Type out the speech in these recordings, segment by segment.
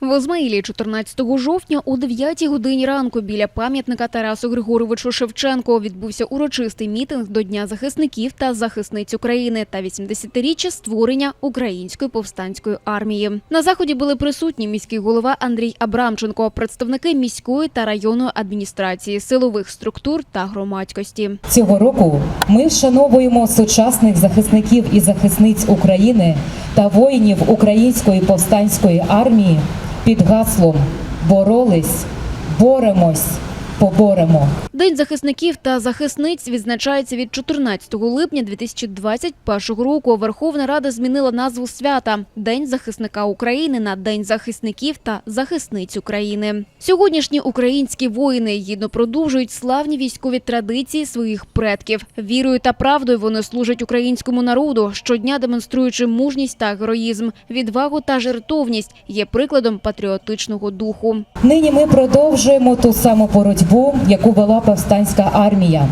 В Озмаїлі 14 жовтня о 9 годині ранку біля пам'ятника Тарасу Григоровичу Шевченко відбувся урочистий мітинг до Дня захисників та захисниць України та 80-річчя створення Української повстанської армії. На заході були присутні міський голова Андрій Абрамченко, представники міської та районної адміністрації, силових структур та громадськості. Цього року ми вшановуємо сучасних захисників і захисниць України та воїнів Української повстанської армії під гаслом Боролись, боремось, поборемо. День захисників та захисниць відзначається від 14 липня 2021 року. Верховна Рада змінила назву свята День захисника України на День захисників та захисниць України. Сьогоднішні українські воїни гідно продовжують славні військові традиції своїх предків. Вірою та правдою вони служать українському народу, щодня демонструючи мужність та героїзм, відвагу та жертовність є прикладом патріотичного духу. Нині ми продовжуємо ту саму боротьбу, яку вела повстанська армія.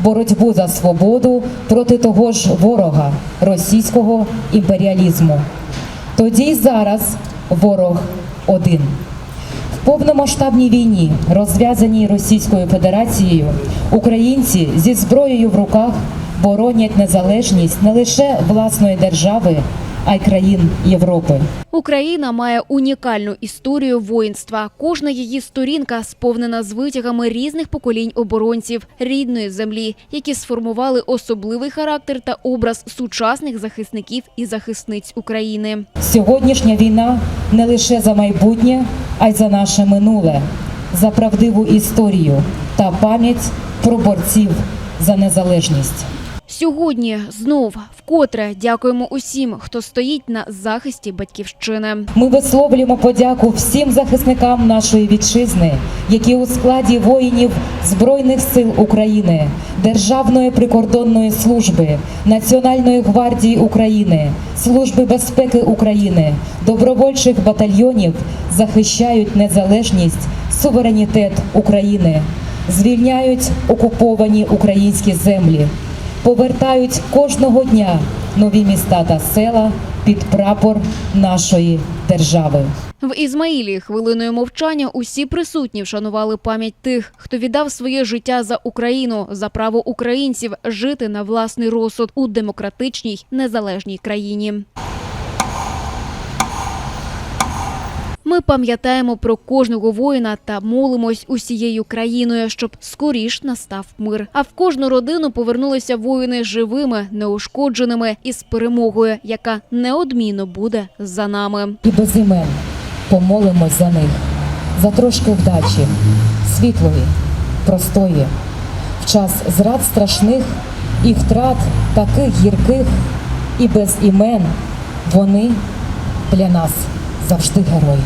Боротьбу за свободу проти того ж ворога російського імперіалізму. Тоді й зараз ворог один. В повномасштабній війні, розв'язаній Російською Федерацією, українці зі зброєю в руках боронять незалежність не лише власної держави, а й країн Європи. Україна має унікальну історію воїнства. Кожна її сторінка сповнена з витягами різних поколінь оборонців рідної землі, які сформували особливий характер та образ сучасних захисників і захисниць України. Сьогоднішня війна не лише за майбутнє, а й за наше минуле, за правдиву історію та пам'ять про борців за незалежність. Сьогодні знов вкотре дякуємо усім, хто стоїть на захисті батьківщини. Ми висловлюємо подяку всім захисникам нашої вітчизни, які у складі воїнів Збройних сил України, Державної прикордонної служби, Національної гвардії України, Служби безпеки України, добровольчих батальйонів захищають незалежність, суверенітет України, звільняють окуповані українські землі, повертають кожного дня нові міста та села під прапор нашої держави. В Ізмаїлі хвилиною мовчання усі присутні вшанували пам'ять тих, хто віддав своє життя за Україну, за право українців жити на власний розсуд у демократичній незалежній країні. Ми пам'ятаємо про кожного воїна та молимось усією країною, щоб скоріш настав мир. А в кожну родину повернулися воїни живими, неушкодженими і з перемогою, яка неодмінно буде за нами. І без імен помолимось за них, за трошки вдачі, світлої, простої, в час зрад страшних і втрат таких гірких, і без імен вони для нас завжди герої.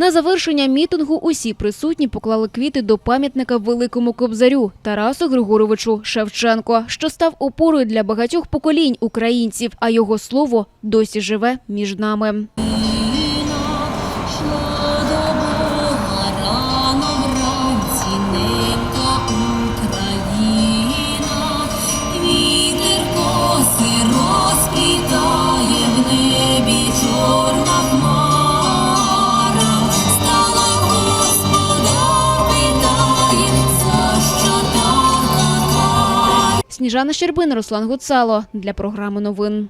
На завершення мітингу усі присутні поклали квіти до пам'ятника великому кобзарю Тарасу Григоровичу Шевченко, що став опорою для багатьох поколінь українців, а його слово досі живе між нами. Сніжана Щербин, Руслан Гуцало для програми новин.